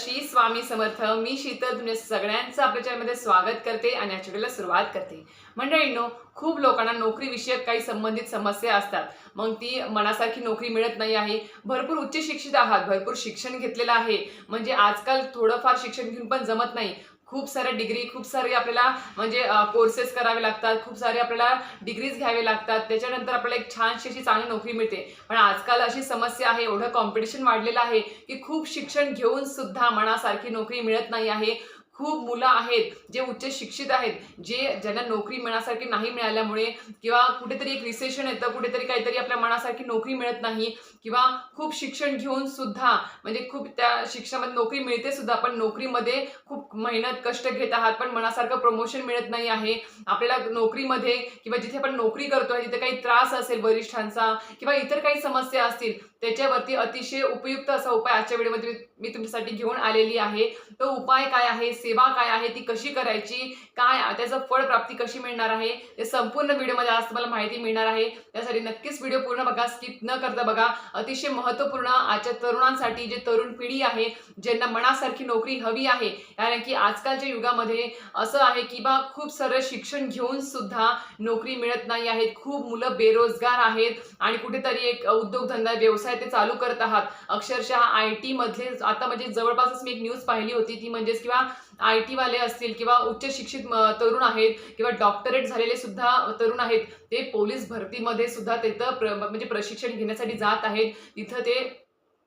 श्री स्वामी समर्थ. मी शीतल तुमच्या सगळ्यांचं आपल्या चॅनलमध्ये स्वागत करते आणि या व्हिडिओला सुरुवात करते. मंडळींनो खूप लोकांना नोकरीविषयक काही संबंधित समस्या असतात. मग ती मनासारखी नोकरी मिळत नाही आहे. भरपूर उच्च शिक्षित आहात भरपूर शिक्षण घेतलेलं आहे. म्हणजे आजकाल थोडंफार शिक्षण घेऊन पण जमत नाही. खूप साऱ्या डिग्री खूप सारे आपल्याला म्हणजे कोर्सेस करावे लागतात खूप सारे आपल्याला डिग्रीज घ्यावे लागतात. त्याच्यानंतर आपल्याला एक छानशी अशी चांगली नोकरी मिळते. पण आजकाल अशी समस्या आहे एवढं कॉम्पिटिशन वाढलेलं आहे की खूप शिक्षण घेऊन सुद्धा मनासारखी नोकरी मिळत नाही आहे. खूप मुलं आहेत जे उच्च शिक्षित आहेत जे ज्यांना नोकरी मिळासारखी नाही मिळाल्यामुळे किंवा कुठेतरी एक रिसेशन येतं कुठेतरी काहीतरी आपल्या मनासारखी नोकरी मिळत नाही किंवा खूप शिक्षण घेऊन सुद्धा म्हणजे खूप त्या शिक्षणामध्ये नोकरी मिळते सुद्धा पण नोकरीमध्ये खूप मेहनत कष्ट घेत आहात पण मनासारखं प्रमोशन मिळत नाही आहे. आपल्याला नोकरीमध्ये किंवा जिथे आपण नोकरी करतोय तिथे काही त्रास असेल वरिष्ठांचा किंवा इतर काही समस्या असतील त्याच्यावरती अतिशय उपयुक्त असा उपाय आजच्या व्हिडिओमध्ये मी तुमच्यासाठी घेऊन आलेली आहे. तो उपाय काय आहे? सेवा काय आहे? ती कशी करायची? काय त्याचं फळ प्राप्ती कशी मिळणार आहे? ते संपूर्ण व्हिडिओमध्ये आज तुम्हाला माहिती मिळणार आहे. त्यासाठी नक्कीच व्हिडिओ पूर्ण बघा स्किप न करता बघा. अतिशय महत्त्वपूर्ण आजच्या तरुणांसाठी जे तरुण पिढी आहे ज्यांना मनासारखी नोकरी हवी आहे कारण की आजकालच्या युगामध्ये असं आहे की बा खूप सारं शिक्षण घेऊन सुद्धा नोकरी मिळत नाही आहेत. खूप मुलं बेरोजगार आहेत आणि कुठेतरी एक उद्योगधंदा व्यवसाय ते चालू करत आहात. अक्षरशः आय टी मधले आता म्हणजे जवळपासच मी एक न्यूज पाहिली होती ती म्हणजेच किंवा आय टी वाले असतील किंवा उच्च शिक्षित तरुण आहेत किंवा डॉक्टरेट झालेले सुद्धा तरुण आहेत ते पोलीस भरतीमध्ये सुद्धा तिथं प्र म्हणजे प्रशिक्षण घेण्यासाठी जात आहेत. तिथं ते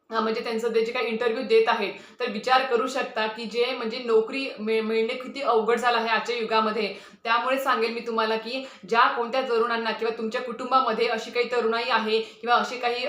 म्हणजे त्यांचं ते जे काही इंटरव्ह्यू देत आहेत तर विचार करू शकता की जे म्हणजे नोकरी मिळ मिळणे किती अवघड झालं आहे आजच्या युगामध्ये. त्यामुळे सांगेल मी तुम्हाला की ज्या कोणत्या तरुणांना किंवा तुमच्या कुटुंबामध्ये अशी काही तरुणाई आहे किंवा अशी काही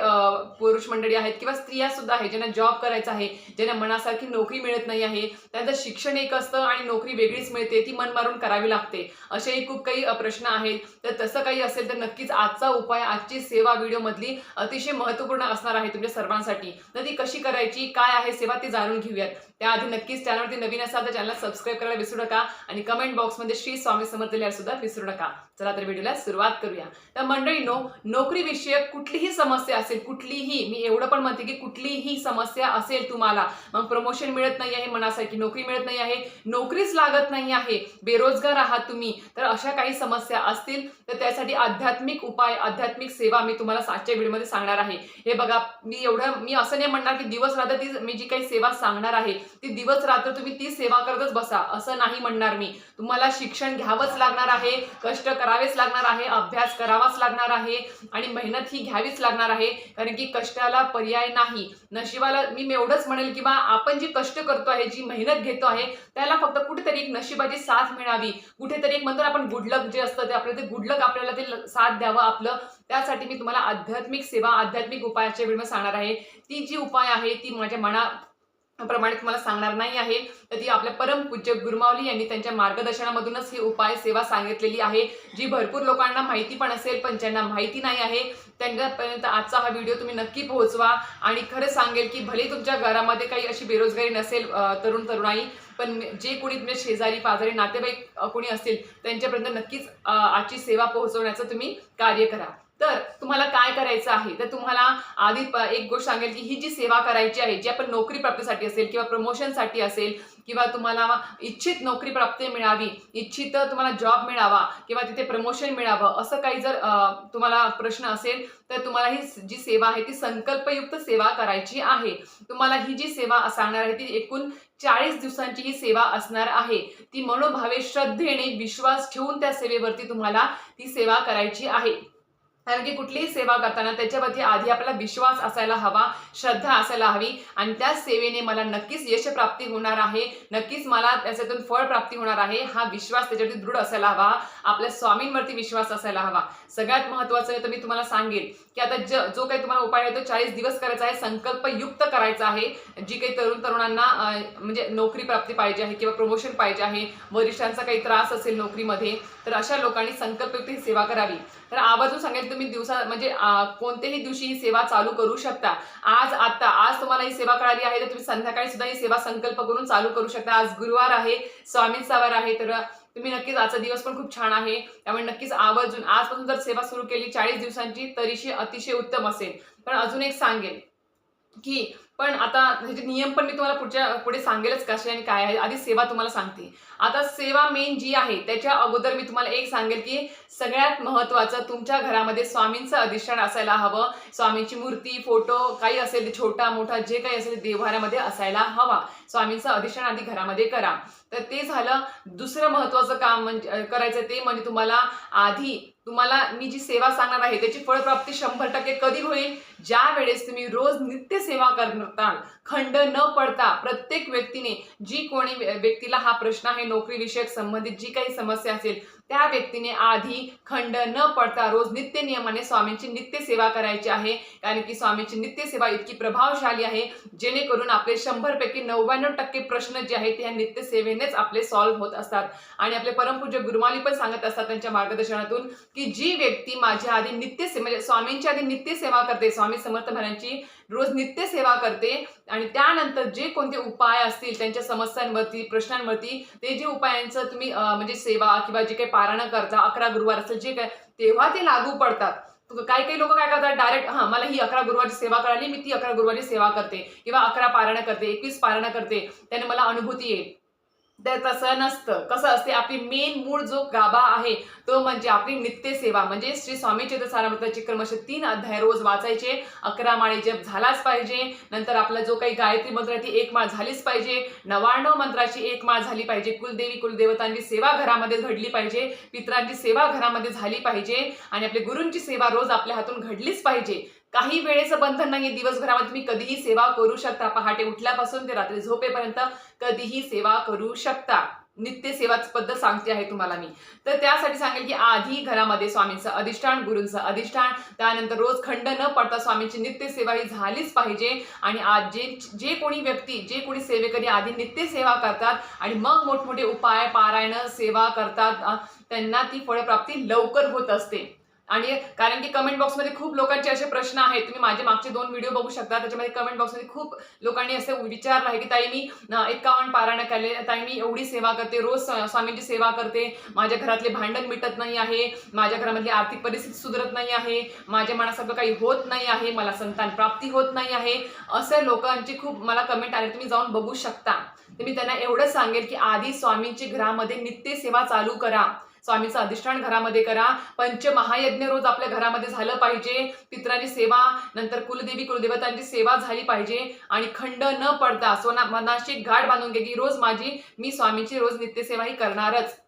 पुरुष मंडळी आहेत किंवा स्त्रिया सुद्धा आहेत ज्यांना जॉब करायचा आहे ज्यांना मनासारखी नोकरी मिळत नाही आहे त्यांचं शिक्षण एक असतं आणि नोकरी वेगळीच मिळते ती मन मारून करावी लागते. असेही खूप काही प्रश्न आहेत. तर तसं काही असेल तर नक्कीच आजचा उपाय आजची सेवा व्हिडिओमधली अतिशय महत्त्वपूर्ण असणार आहे तुमच्या सर्वांसाठी. तर ती कशी करायची काय आहे सेवा ती जाणून घेऊयात. त्याआधी नक्कीच चॅनलवरती नवीन असाल तर चॅनलला सबस्क्राईब करायला विसरू नका आणि कमेंट बॉक्समध्ये श्री स्वामी समर्थ लिहायला सुद्धा विसरू नका. चला तर व्हिडिओला सुरुवात करूया. तर मंडळींनो नोकरी विषयक कुठलीही समस्या असेल कुठलीही मी एवढं पण म्हणते की कुठलीही समस्या असेल तुम्हाला मग प्रमोशन मिळत नाही आहे मनासारखी नोकरी मिळत नाही आहे नोकरीच लागत नाही आहे बेरोजगार आहात तुम्ही तर अशा काही समस्या असतील तर त्यासाठी आध्यात्मिक उपाय आध्यात्मिक सेवा मी तुम्हाला सातच्या व्हिडिओमध्ये सांगणार आहे. हे बघा मी एवढं मी असं नाही म्हणणार की दिवस रात्र ती मी जी काही सेवा सांगणार आहे ती दिवस रात्र तुम्ही ती सेवा करतच बसा असं नाही म्हणणार मी. तुम्हाला शिक्षण घ्यावंच लागणार आहे कष्ट करावेच लागणार आहे अभ्यास करावाच लागणार आहे आणि मेहनत ही घ्यावीच लागणार आहे कारण की कष्टाला पर्याय नाही. नशिबाला मी एवढंच म्हणेल की बा आपण जी कष्ट करतो आहे जी मेहनत घेतो आहे त्याला फक्त कुठेतरी एक नशिबाची साथ मिळावी. कुठेतरी एक म्हणतो आपण गुडलक जे असतं ते आपलं ते गुडलक आपल्याला ते साथ द्यावं आपलं. त्यासाठी मी तुम्हाला आध्यात्मिक सेवा आध्यात्मिक उपायाच्या वेळी सांगणार आहे. ती जी उपाय आहे ती माझ्या मना प्रमाणे तुम्हाला सांगणार नाही आहे. तर ती आपल्या परमपूज्य गुरुमावली यांनी त्यांच्या मार्गदर्शनामधूनच ही उपाय सेवा सांगितलेली आहे. जी भरपूर लोकांना माहिती पण असेल पण ज्यांना माहिती नाही आहे त्यांच्यापर्यंत आजचा हा व्हिडिओ तुम्ही नक्की पोहोचवा. आणि खरं सांगेल की भले तुमच्या घरामध्ये काही अशी बेरोजगारी नसेल तरुण तरुणाई पण जे कोणी तुमच्या शेजारी पाजारी नातेवाईक कोणी असतील त्यांच्यापर्यंत नक्कीच आजची सेवा पोहोचवण्याचं तुम्ही कार्य करा. तर तुम्हाला काय करायचं आहे? तर तुम्हाला आधी प- एक गोष्ट सांगेल की ही जी सेवा करायची आहे जी आपण नोकरी प्राप्तीसाठी असेल किंवा प्रमोशनसाठी असेल किंवा तुम्हाला इच्छित नोकरी प्राप्ती मिळावी इच्छित तुम्हाला जॉब मिळावा किंवा तिथे प्रमोशन मिळावं असं काही जर तुम्हाला प्रश्न असेल तर तुम्हाला ही जी सेवा आहे ती संकल्पयुक्त सेवा करायची आहे. तुम्हाला ही जी सेवा सांगणार आहे ती एकूण चाळीस दिवसांची ही सेवा असणार आहे. ती मनोभावे श्रद्धेने विश्वास ठेवून त्या सेवेवरती तुम्हाला ती सेवा करायची आहे. कारण की कुठलीही सेवा करताना त्याच्यावरती आधी आपल्याला विश्वास असायला हवा श्रद्धा असायला हवी आणि त्या सेवेने मला नक्कीच यशप्राप्ती होणार आहे नक्कीच मला त्याच्यातून फळ प्राप्ती होणार आहे हा विश्वास त्याच्यावरती दृढ असायला हवा आपल्या स्वामींवरती विश्वास असायला हवा. सगळ्यात महत्त्वाचं तर मी तुम्हाला सांगेन की आता ज जो काही तुम्हाला उपाय आहे तो चाळीस दिवस करायचा आहे संकल्पयुक्त करायचा आहे. जी काही तरुण तरुणांना म्हणजे नोकरी प्राप्ती पाहिजे आहे किंवा प्रमोशन पाहिजे आहे वरिष्ठांचा काही त्रास असेल नोकरीमध्ये तर अशा लोकांनी संकल्पयुक्त ही सेवा करावी. तर आवर्जून सांगेल तुम्ही दिवसा म्हणजे कोणत्याही दिवशी ही सेवा चालू करू शकता. आज आता आज तुम्हाला ही सेवा कळाली आहे तर तुम्ही संध्याकाळी सुद्धा ही सेवा संकल्प करून चालू करू शकता. आज गुरुवार आहे स्वामी सवार आहे तर तुम्ही नक्कीच आजचा दिवस पण खूप छान आहे. त्यामुळे नक्कीच आवर्जून आजपासून जर सेवा सुरू केली चाळीस दिवसांची तरीशी अतिशय उत्तम असेल. पण अजून एक सांगेल की पण आता ह्याचे नियम पण मी तुम्हाला पुढच्या पुढे सांगेलच कसे आणि काय आहे. आधी सेवा तुम्हाला सांगते. आता सेवा मेन जी आहे त्याच्या अगोदर मी तुम्हाला एक सांगेल की सगळ्यात महत्त्वाचं तुमच्या घरामध्ये स्वामींचं अधिष्ठान असायला हवं. स्वामींची मूर्ती फोटो काही असेल छोटा मोठा जे काही असेल ते देवघरामध्ये असायला हवा. स्वामींचं अधिष्ठान आधी घरामध्ये करा. तर ते झालं. दुसरं महत्त्वाचं काम म्हणजे करायचं ते म्हणजे तुम्हाला आधी तुम्हाला मी जी सेवा सांगणार आहे त्याची फळप्राप्ती शंभर टक्के कधी होईल? ज्या वेळेस तुम्ही रोज नित्य सेवा करताल खंड न पडता प्रत्येक व्यक्तीने जी कोणी व्यक्तीला हा प्रश्न आहे नोकरीविषयक संबंधित जी काही समस्या असेल त्या व्यक्तीने आधी खंड न पडता रोज नित्य नियमाने स्वामींची नित्य सेवा करायची आहे. कारण की स्वामींची नित्य सेवा इतकी प्रभावशाली आहे जेणेकरून आपले शंभरपैकी नव्याण्णव टक्के प्रश्न जे आहेत ते ह्या नित्य सेवेनेच आपले सॉल्व्ह होत असतात. आणि आपले परमपूज्य गुरुमाली पण सांगत असतात त्यांच्या मार्गदर्शनातून की जी व्यक्ती माझ्या आधी नित्य से म्हणजे स्वामींची आधी नित्य सेवा करते स्वामी समर्थ महाराजांची रोज नित्य सेवा करते. आणि त्यानंतर जे कोणते उपाय असतील त्यांच्या समस्यांवरती प्रश्नांवरती ते जे उपायांचं तुम्ही म्हणजे सेवा किंवा जे काही पारायण करता अकरा गुरुवार असेल जे काय तेव्हा ते लागू पडतात. काही काही लोक काय करतात डायरेक्ट हां मला ही अकरा गुरुवारची सेवा करायली मी ती अकरा गुरुवारची सेवा करते. किंवा अकरा पारायण करते एकवीस पारायण करते. त्याने मला अनुभूती येईल. तसं नसतं कसं असते आपली मेन मूळ जो गाभा आहे तो म्हणजे आपली नित्य सेवा म्हणजे श्री स्वामी चरित्र क्रमशः तीन अध्याय रोज वाचायचे. अकरा माळी जप झालाच पाहिजे. नंतर आपला जो काही गायत्री मंत्र आहे ती एक माळ झालीच पाहिजे. नवाण्णव मंत्राची एक माळ झाली पाहिजे. कुलदेवी कुलदेवतांची सेवा घरामध्ये घडली पाहिजे. पित्रांची सेवा घरामध्ये झाली पाहिजे. आणि आपल्या गुरूंची सेवा रोज आपल्या हातून घडलीच पाहिजे. काही वेळेचं बंधन नाही दिवसभरामध्ये. तुम्ही कधीही सेवा करू शकता. पहाटे उठल्यापासून ते रात्री झोपेपर्यंत कधीही सेवा करू शकता. नित्य सेवाच पद्धत सांगते आहे तुम्हाला मी. तर त्यासाठी सांगेल की आधी घरामध्ये स्वामींचं अधिष्ठान गुरूंचं अधिष्ठान त्यानंतर रोज खंड न पडता स्वामींची नित्य सेवा ही झालीच पाहिजे. आणि आज जे जे कोणी व्यक्ती जे कोणी सेवेकरी आधी नित्य सेवा करतात आणि मग मोठमोठे उपाय पारायण सेवा करतात त्यांना ती फळप्राप्ती लवकर होत असते. आणि कारण की कमेंट बॉक्समध्ये खूप लोकांचे असे प्रश्न आहेत. तुम्ही माझे मागचे दोन व्हिडिओ बघू शकता. त्याच्यामध्ये कमेंट बॉक्समध्ये खूप लोकांनी असे विचारलं आहे की ताई मी अं, एकावन्न पारायण केले. ताई मी एवढी सेवा करते. रोज स्वामींची सेवा करते. माझ्या घरातले भांडण मिटत नाही आहे. माझ्या घरामधली आर्थिक परिस्थिती सुधरत नाही आहे. माझ्या मनासारखं काही होत नाही आहे. मला संतान प्राप्ती होत नाही आहे. असे लोकांची खूप मला कमेंट आले. तुम्ही जाऊन बघू शकता. तर मी त्यांना एवढं सांगेल की आधी स्वामींची घरामध्ये नित्य सेवा चालू करा. स्वामीचं अधिष्ठान घरामध्ये करा. पंचमहायज्ञ रोज आपल्या घरामध्ये झालं पाहिजे. पित्रांची सेवा नंतर कुलदेवी कुलदेवतांची सेवा झाली पाहिजे. आणि खंड न पडता सोना मनाशी गाठ बांधून घे की रोज माझी मी स्वामीची रोज नित्यसेवा ही करणारच.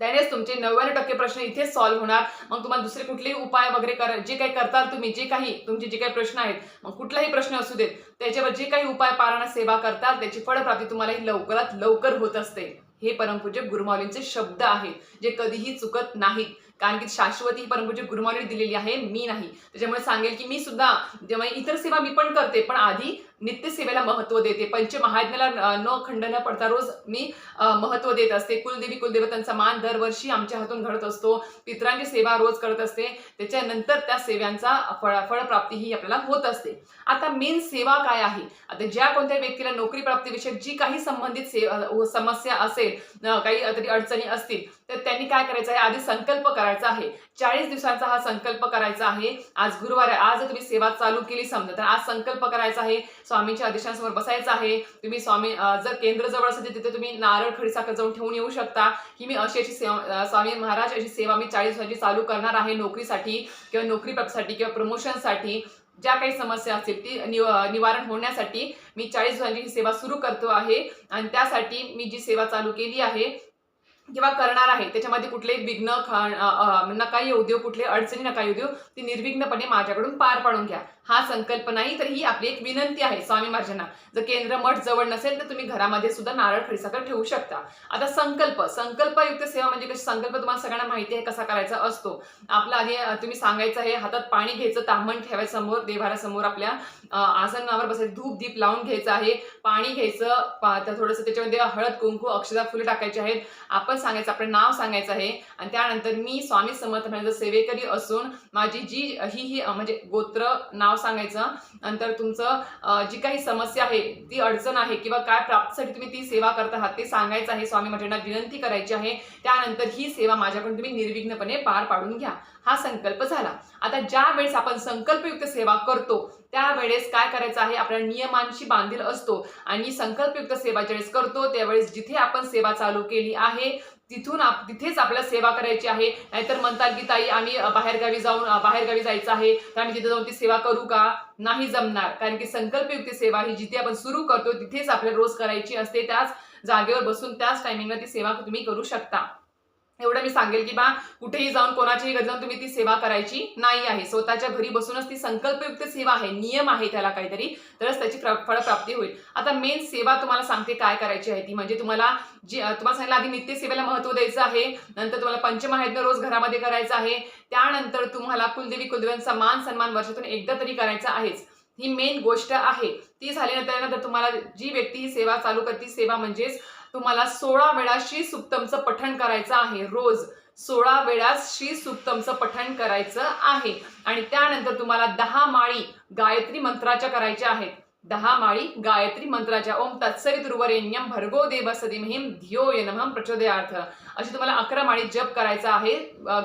त्यानेच तुमचे नव्याण्णव टक्के प्रश्न इथेच सॉल्व्ह होणार. मग तुम्हाला दुसरे कुठलेही उपाय वगैरे कर जे काही करताल तुम्ही जे काही तुमचे जे काही प्रश्न आहेत मग कुठलाही प्रश्न असू देत त्याच्यावर जे काही उपाय पारायण सेवा करताल त्याची फळप्राप्ती तुम्हाला ही लवकरात लवकर होत असते. हे परमपूज्य गुरुमाऊलींचे शब्द आहेत जे कधीही चुकत नाहीत. कारण की शाश्वती ही परमपूज्य गुरुमाऊली दिलेली आहे मी नाही. त्याच्यामुळे सांगेल की मी सुद्धा जेव्हा इतर सेवा मी पण करते पण आधी नित्य सेवेला महत्त्व देते. पंचमहाज्ञाला न खंड न पडता रोज मी महत्त्व देत असते. कुलदेवी कुलदेवतांचा मान दरवर्षी आमच्या हातून घडत असतो. पित्रांची सेवा रोज करत असते. त्याच्यानंतर त्या सेव्यांचा फळ फळप्राप्ती ही आपल्याला होत असते. आता मेन सेवा काय आहे? आता ज्या कोणत्या व्यक्तीला नोकरी प्राप्तीविषयक जी काही संबंधित सेवा समस्या असेल काही तरी अडचणी असतील तर त्यांनी काय करायचं आहे? आधी संकल्प करायचा आहे. चाळीस दिवसांचा हा संकल्प करायचा आहे. आज गुरुवार आहे. आज तुम्ही सेवा चालू केली समजा तर आज संकल्प करायचा आहे. स्वामींच्या आदेशांसमोर बसायचं आहे. तुम्ही स्वामी जर केंद्र जवळ असेल तिथे तुम्ही नारळ खडीसाखर जाऊन ठेवून येऊ शकता. की मी अशी अशी सेवा स्वामी महाराज अशी सेवा मी चाळीस दिवसांची चालू करणार आहे नोकरीसाठी किंवा नोकरी प्राप्तीसाठी किंवा प्रमोशनसाठी. ज्या काही समस्या असतील ती निव निवारण होण्यासाठी मी चाळीस दिवसांची ही सेवा सुरू करतो आहे. आणि त्यासाठी मी जी सेवा चालू केली आहे किंवा करणार आहे त्याच्यामध्ये कुठलेही विघ्न खा नका येऊ देऊ कुठले अडचणी नका येऊ देऊ ती निर्विघ्नपणे माझ्याकडून पार पाडून घ्या. हा संकल्प नाही तर ही आपली एक विनंती आहे स्वामी महाराजांना. जर केंद्र मठ जवळ नसेल तर तुम्ही घरामध्ये सुद्धा नारळ खडीसाखर ठेवू शकता. आता संकल्प संकल्पयुक्त सेवा म्हणजे कशी? संकल्प तुम्हाला सगळ्यांना माहिती आहे कसा करायचा असतो. आपला आधी तुम्ही सांगायचं आहे हातात पाणी घ्यायचं तांबण ठेवायचं समोर देवाऱ्यासमोर आपल्या आसनावर बसायचं धूप दीप लावून घ्यायचं आहे. पाणी घ्यायचं थोडंसं त्याच्यामध्ये हळद कुंकू अक्षदा फुले टाकायचे आहेत. आपण सांगायचं आपलं नाव सांगायचं आहे. आणि त्यानंतर मी स्वामी समर्थ सेवेकरी असून माझी जी ही ही म्हणजे गोत्र नाव नाव सांगायचं. नंतर तुमचं जी काही समस्या आहे ती अडचण आहे किंवा काय प्राप्तीसाठी तुम्ही ती सेवा करत आहात ते सांगायचं आहे. स्वामी मंडळींना विनंती करायची आहे. त्यानंतर ही सेवा माझ्याकडून तुम्ही निर्विघ्नपणे पार पाडून घ्या. हा संकल्प झाला. आता ज्या वेळेस आपण संकल्पयुक्त सेवा करतो त्यावेळेस काय करायचं आहे? आपल्या नियमांशी बांधील असतो. आणि संकल्पयुक्त सेवा ज्यावेळेस करतो त्यावेळेस जिथे आपण सेवा चालू केली आहे तिथून आप तिथेच आपल्याला सेवा करायची आहे. नाहीतर म्हणतात की ताई आम्ही बाहेरगावी जाऊन बाहेरगावी जायचं आहे. तर आम्ही तिथे जाऊन ती सेवा करू का? नाही जमणार. कारण की संकल्पयुक्त सेवा ही जिथे आपण सुरू करतो तिथेच आपल्याला रोज करायची असते. त्याच जागेवर बसून त्याच टायमिंगला ती सेवा तुम्ही करू शकता. एवढं मी सांगेल की बा कुठेही जाऊन कोणाच्याही घरी जाऊन तुम्ही ती सेवा करायची नाही आहे. स्वतःच्या घरी बसूनच ती संकल्पयुक्त सेवा आहे नियम आहे त्याला काहीतरी तरच त्याची फळप्राप्ती होईल. आता मेन सेवा तुम्हाला सांगते काय करायची आहे ती. म्हणजे तुम्हाला जी तुम्हाला सांगितलं आधी नित्य सेवेला महत्त्व द्यायचं आहे नंतर तुम्हाला पंचमहायज्ञ रोज घरामध्ये करायचं आहे त्यानंतर तुम्हाला कुलदेवी कुलदेवांचा मान सन्मान वर्षातून एकदा तरी करायचा आहेच. ही मेन गोष्ट आहे. ती झाल्यानंतर तुम्हाला जी व्यक्ती ही सेवा चालू करते सेवा म्हणजेच तुम्हाला सोळा वेळा श्री सुक्तमचं पठण करायचं आहे. रोज सोळा वेळा श्री सुक्तमचं पठण करायचं आहे. आणि त्यानंतर तुम्हाला दहा माळी गायत्री मंत्राच्या करायच्या आहेत. दहा माळी गायत्री मंत्राच्या. ओम तत्सवितुर्वरेण्यम भर्गो देव सदिमहिम धियो नमः प्रचोदयार्थ. अशी तुम्हाला अकरा माळी जप करायचा आहे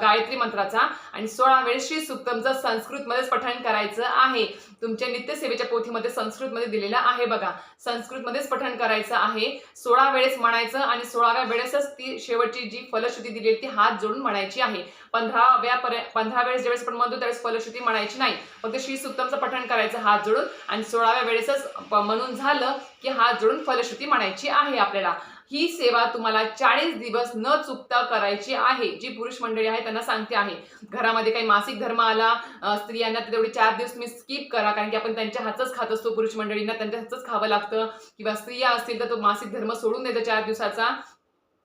गायत्री मंत्राचा. आणि सोळा वेळेस श्री सुक्तमचं संस्कृतमध्येच पठण करायचं आहे. तुमच्या नित्यसेवेच्या पोथीमध्ये संस्कृतमध्ये दिलेलं आहे बघा. संस्कृतमध्येच पठण करायचं आहे. सोळा वेळेस म्हणायचं आणि सोळाव्या वेळेसच ती शेवटची जी फलश्रुती दिली आहे ती हात जोडून म्हणायची आहे. पंधराव्या पर्य पंधरा वेळेस ज्यावेळेस आपण म्हणतो त्यावेळेस फलश्रुती म्हणायची नाही. फक्त श्री सुक्तमचं पठण करायचं हात जोडून. आणि सोळाव्या वेळेसच म्हणून झालं की हात जोडून फलश्रुती म्हणायची आहे आपल्याला. ही सेवा तुम्हाला चाळीस दिवस न चुकता करायची आहे. जी पुरुष मंडळी आहे त्यांना सांगते आहे. घरामध्ये काही मासिक धर्म आला स्त्रियांना तेवढे चार दिवस तुम्ही स्किप करा कारण की आपण त्यांच्या हातच खात असतो पुरुष मंडळींना त्यांच्या हातच खावं लागतं. किंवा स्त्रिया असतील तर तो मासिक धर्म सोडून द्यायचा चार दिवसाचा.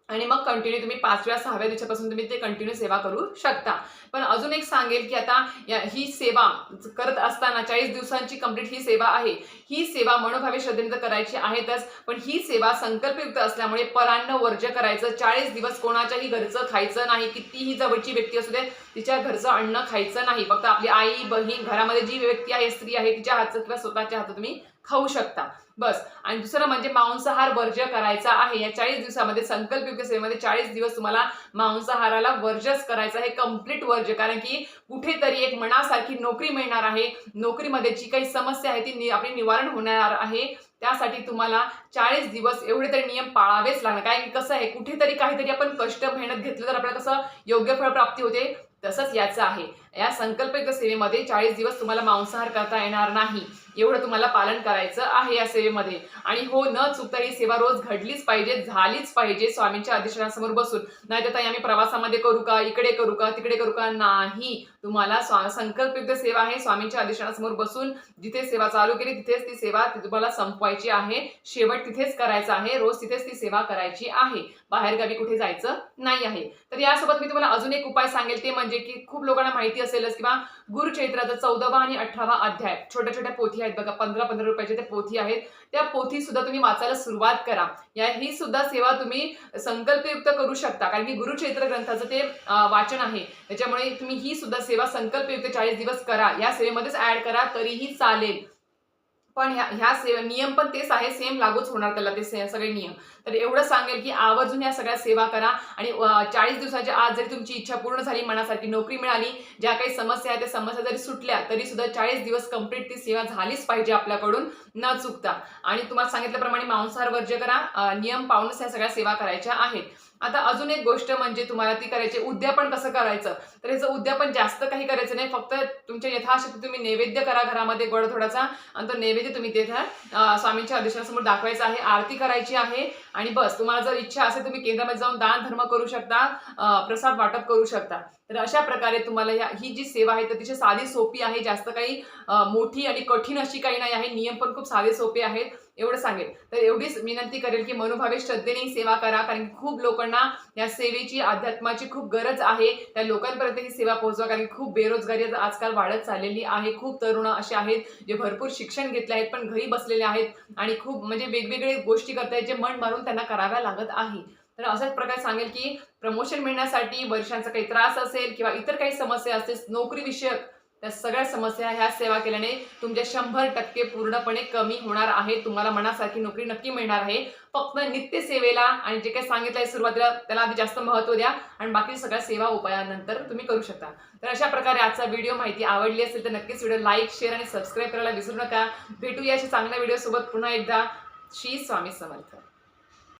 आणि मग कंटिन्यू तुम्ही पाचव्या सहाव्या दिवसापासून तुम्ही ते कंटिन्यू सेवा करू शकता. पण अजून एक सांगेल की आता या ही सेवा करत असताना चाळीस दिवसांची कंप्लीट ही सेवा आहे. ही सेवा मनोभावे श्रद्धेने तर करायची आहेतच पण ही सेवा संकल्पयुक्त असल्यामुळे परान्न वर्ज्य करायचं चाळीस दिवस कोणाच्याही घरचं खायचं नाही कितीही जवळची व्यक्ती असू दे तिच्या घरचं अन्न खायचं नाही. फक्त आपली आई बहीण घरामध्ये जी व्यक्ती आहे स्त्री आहे तिच्या हातचं किंवा स्वतःच्या हातचं तुम्ही खाऊ शकता. बस. आणि दुसरं म्हणजे मांसाहार वर्ज्य करायचा आहे. या चाळीस दिवसामध्ये संकल्पयुक्त सेवेमध्ये चाळीस दिवस तुम्हाला मांसाहाराला वर्जच करायचं आहे. कंप्लीट वर्ज्य. कारण की कुठेतरी एक मनासारखी नोकरी मिळणार आहे. नोकरीमध्ये जी काही समस्या आहे ती नि- आपली निवारण होणार आहे. त्यासाठी तुम्हाला चाळीस दिवस एवढे तरी नियम पाळावेच लागणार. कारण की कसं आहे कुठेतरी काहीतरी आपण कष्ट मेहनत घेतलं तर आपल्याला कसं योग्य फळ प्राप्ती होते. तसंच याचं आहे. या संकल्पयुक्त सेवेमध्ये चाळीस दिवस तुम्हाला मांसाहार करता येणार नाही. एवढं तुम्हाला पालन करायचं आहे या सेवेमध्ये. आणि हो न चुकता ही सेवा रोज घडलीच पाहिजे झालीच पाहिजे स्वामींच्या अधिष्ठानासमोर बसून. नाही तर ताई आम्ही प्रवासामध्ये करू का इकडे करू का तिकडे करू का? नाही. तुम्हाला स्वा संकल्पयुक्त सेवा आहे स्वामींच्या अधिष्ठानासमोर बसून. जिथे सेवा चालू केली तिथेच ती सेवा तुम्हाला संपवायची आहे. शेवट तिथेच करायचं आहे. रोज तिथेच ती सेवा करायची आहे. बाहेरगावी कुठे जायचं नाही आहे. तर यासोबत मी तुम्हाला अजून एक उपाय सांगेल. ते म्हणजे की खूप लोकांना माहिती असेलच किंवा गुरुचैत्राचा चौदावा आणि अठरावा अध्याय छोट्या छोट्या पोथी आहेत. बघा पंधरा पंधरा रुपयाच्या त्या पोथी आहेत. त्या पोथी सुद्धा तुम्ही वाचायला सुरुवात करा. या ही सुद्धा सेवा तुम्ही संकल्पयुक्त करू शकता. कारण की गुरुचैत्र ग्रंथाचं ते वाचन आहे. त्याच्यामुळे तुम्ही ही सुद्धा सेवा संकल्पयुक्त चाळीस दिवस करा. या सेवेमध्येच ऍड करा तरीही चालेल. पण ह्या ह्या से नियम पण तेच आहे सेम लागूच होणार त्याला ते से- सगळे नियम. तर एवढं सांगेल की आवर्जून या सगळ्या सेवा करा आणि चाळीस दिवसाच्या आज जरी तुमची इच्छा पूर्ण झाली मनासारखी नोकरी मिळाली ज्या काही समस्या आहेत त्या समस्या जरी सुटल्या तरी सुद्धा चाळीस दिवस कंप्लीट ती सेवा झालीच पाहिजे आपल्याकडून न चुकता. आणि तुम्हाला सांगितल्याप्रमाणे मांसाहार वर्ज्य करा नियम पाहूनच या सगळ्या सेवा करायच्या आहेत. आता अजून एक गोष्ट म्हणजे तुम्हाला ती करायची उद्यापन कसं करायचं? तर याचं उद्यापन जास्त काही करायचं नाही फक्त तुमच्या यथाशक्ती तुम्ही नैवेद्य करा घरामध्ये गोड थोडासा आणि तो नैवेद्य तुम्ही तिथे स्वामींच्या अधिशनासमोर दाखवायचा आहे आरती करायची आहे आणि बस तुम्हाला जर इच्छा असेल तुम्ही केंद्रामध्ये जाऊन दान धर्म करू शकता प्रसाद वाटप करू शकता. तर अशा प्रकारे तुम्हाला या ही जी सेवा आहे तर अतिशय साधी सोपी आहे जास्त काही मोठी आणि कठीण अशी काही नाही आहे नियम पण खूप साधे सोपे आहेत. एवढं सांगेल तर एवढीच विनंती करेल की मनोभावे श्रद्धेने सेवा करा कारण की खूप लोकांना या सेवेची अध्यात्माची खूप गरज आहे. त्या लोकांपर्यंत ही सेवा पोहोचवा कारण की खूप बेरोजगारी आजकाल वाढत चाललेली आहे. खूप तरुण असे आहेत जे भरपूर शिक्षण घेतले आहेत पण घरी बसलेले आहेत आणि खूप म्हणजे वेगवेगळे गोष्टी करतायत जे मन मारून त्यांना कराव्या लागत आहे. तर अशाच प्रकारे सांगेल की प्रमोशन मिळण्यासाठी वर्षांचा काही त्रास असेल किंवा इतर काही समस्या असतील नोकरीविषयक त्या सगळ्या समस्या ह्या सेवा केल्याने तुमच्या शंभर टक्के पूर्णपणे कमी होणार आहे. तुम्हाला मनासारखी नोकरी नक्की मिळणार आहे. फक्त नित्य सेवेला आणि जे काही सांगितलं आहे सुरुवातीला त्याला आधी जास्त महत्त्व द्या आणि बाकी सगळ्या सेवा उपायानंतर तुम्ही करू शकता. तर अशा प्रकारे आजचा व्हिडिओ माहिती आवडली असेल तर नक्कीच व्हिडिओ लाईक शेअर आणि सबस्क्राईब करायला विसरू नका. भेटूया अशा चांगल्या व्हिडिओ सोबत पुन्हा एकदा. श्री स्वामी समर्थ.